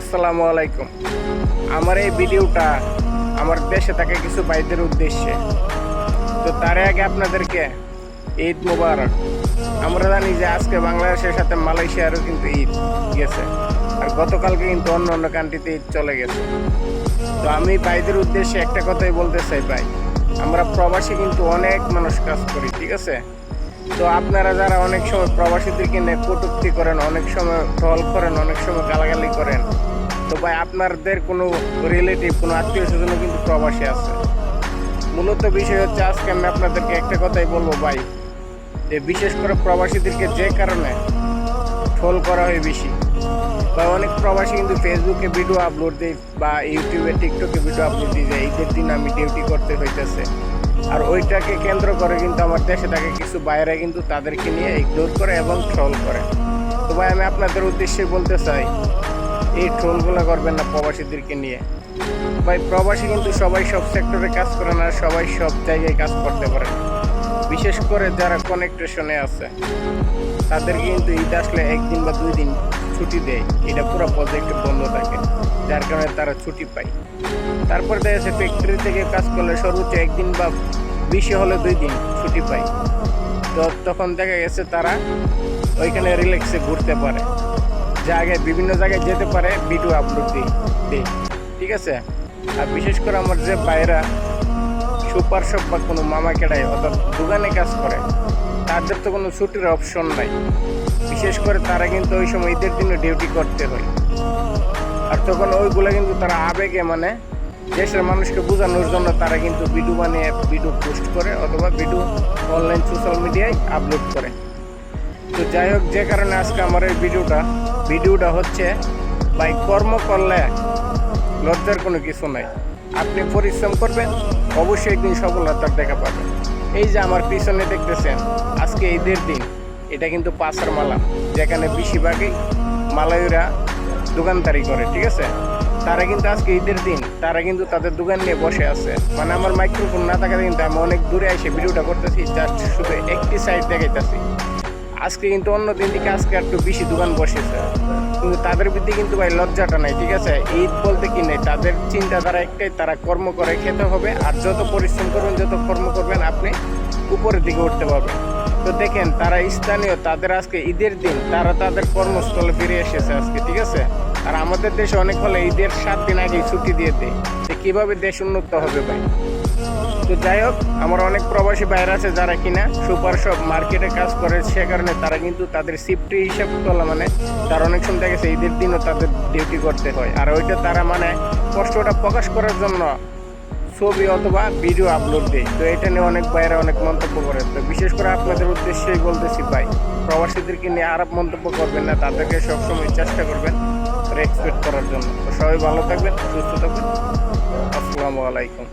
আসসালামু আলাইকুম। আমার এই ভিডিওটা আমার দেশে থাকা কিছু ভাইদের উদ্দেশ্যে। তো তার আগে আপনাদেরকে ঈদ মুবারক। আমরা জানি যে আজকে বাংলাদেশের সাথে মালয়েশিয়ারও কিন্তু ঈদ গেছে। আর গতকালকে কিন্তু অন্য অন্য কান্ট্রিতে ঈদ চলে গেছে। তো আমি ভাইদের উদ্দেশ্যে একটা কথাই বলতে চাই ভাই। আমরা প্রবাসী কিন্তু অনেক মানুষ কাজ করি, ঠিক আছে? তো আপনারা যারা অনেক সময় প্রবাসীদেরকে নিয়ে কটুক্তি করেন, অনেক সময় টল করেন, অনেক সময় গালাগালি করেন, তো ভাই আপনাদের কোনো রিলেটিভ কোনো আত্মীয় স্বজন কিন্তু প্রবাসী আছে। মূলত বিষয় হচ্ছে আজকে আমি আপনাদেরকে একটা কথাই বলব ভাই, যে বিশেষ করে প্রবাসীদেরকে যে কারণে ট্রোল করা হয় বেশি। বা অনেক প্রবাসী কিন্তু ফেসবুকে ভিডিও আপলোড দেয় বা ইউটিউবে টিকটকে ভিডিও আপলোড দিয়ে যায়। ঈদের দিন আমি ডিউটি করতে হইতেছে। আর ওইটাকে কেন্দ্র করে কিন্তু আমার দেশে থাকে কিছু বাইরে কিন্তু তাদেরকে নিয়ে ইগনোর করে এবং ট্রোল করে। তো ভাই, আমি আপনাদের উদ্দেশ্যে বলতে চাই, এই ট্রোলগুলো করবেন না প্রবাসীদেরকে নিয়ে। ভাই, প্রবাসী কিন্তু সবাই সব সেক্টরে কাজ করে না, সবাই সব জায়গায় কাজ করতে পারে। বিশেষ করে যারা কানেক্টেশনে আছে তাদের কিন্তু ঈদ আসলে একদিন বা দুই দিন ছুটি দেয়। এটা পুরো প্রজেক্ট বন্ধ থাকে। যার কারণে তারা ছুটি পায়। তারপর দেখা যাচ্ছে ফ্যাক্টরি থেকে কাজ করলে সর্বোচ্চ একদিন বা বেশি হলে দুই দিন ছুটি পায়। তো তখন দেখা গেছে তারা ওইখানে রিল্যাক্সে ঘুরতে পারে। জায়গায় বিভিন্ন জায়গায় যেতে পারে ভিডিও আপলোড দিই দিই ঠিক আছে? আর বিশেষ করে আমার যে বাইরা সুপার শপ বা কোনো মামা কেডাই অর্থাৎ দোকানে কাজ করে, তাদের তো কোনো ছুটির অপশন নাই। বিশেষ করে তারা কিন্তু ওই সময় ঈদের দিনে ডিউটি করতে হয়। আর তখন ওইগুলো কিন্তু তারা আবেগে মানে দেশের মানুষকে বোঝানোর জন্য তারা কিন্তু ভিডিও বানিয়ে ভিডিও পোস্ট করে অথবা ভিডিও অনলাইন সোশ্যাল মিডিয়ায় আপলোড করে। তো যাই হোক, যে কারণে আজকে আমার এই ভিডিওটা ভিডিওটা হচ্ছে, ভাই কর্ম করলে লজ্জার কোনো কিছু নাই। আপনি পরিশ্রম করবেন, অবশ্যই একদিন সফলতার দেখা পাবেন। এই যে আমার পিছনে দেখতেছেন, আজকে ঈদের দিন, এটা কিন্তু পাশার মালা, যেখানে বেশিরভাগই মালায়ুরা দোকানদারি করে, ঠিক আছে? তারা কিন্তু আজকে ঈদের দিন, তারা কিন্তু তাদের দোকান নিয়ে বসে আছে। মানে আমার মাইক্রোফোন না থাকাতে কিন্তু আমি অনেক দূরে এসে ভিডিওটা করতেছি জাস্ট শুধু একটি সাইড দেখাইতেছি। আজকে কিন্তু অন্য দিন থেকে আজকে একটু বেশি দোকান বসেছে। কিন্তু তাদের বিদ্যে কিন্তু ভাই লজ্জাটা নাই, ঠিক আছে? ঈদ বলতে কি নেই? তাদের চিন্তাধারা একটাই, তারা কর্ম করে খেতে হবে, আর যত পরিশ্রম করবেন, যত কর্ম করবেন, আপনি উপরের দিকে উঠতে পারবেন। তো দেখেন, তারা স্থানীয়, তাদের আজকে ঈদের দিন, তারা তাদের কর্মস্থলে ফিরে এসেছে আজকে, ঠিক আছে? আর আমাদের দেশে অনেক হলে ঈদের সাত দিন আগেই ছুটি দিয়ে দেয়। কীভাবে দেশ উন্নত হবে ভাই? তো যাই হোক, আমার অনেক প্রবাসী বাইরে আছে যারা কিনা সুপার শপ মার্কেটে কাজ করে, সে কারণে তারা কিন্তু তাদের সিফটি হিসাব তোলা মানে তার অনেক সময় দেখা গেছে ঈদের দিনও তাদের ডিউটি করতে হয়। আর ওইটা তারা মানে কষ্টটা প্রকাশ করার জন্য ছবি অথবা ভিডিও আপলোড দেয় তো এটা নিয়ে অনেক বাইরে অনেক মন্তব্য করে। তো বিশেষ করে আপনাদের উদ্দেশ্যেই বলতেছি, ভাই, প্রবাসীদেরকে নিয়ে আরব মন্তব্য করবেন না, তাদেরকে সবসময় চেষ্টা করবেন রেসপেক্ট করার জন্য। তো সবাই ভালো থাকবেন, সুস্থ থাকবেন। আসসালামু আলাইকুম।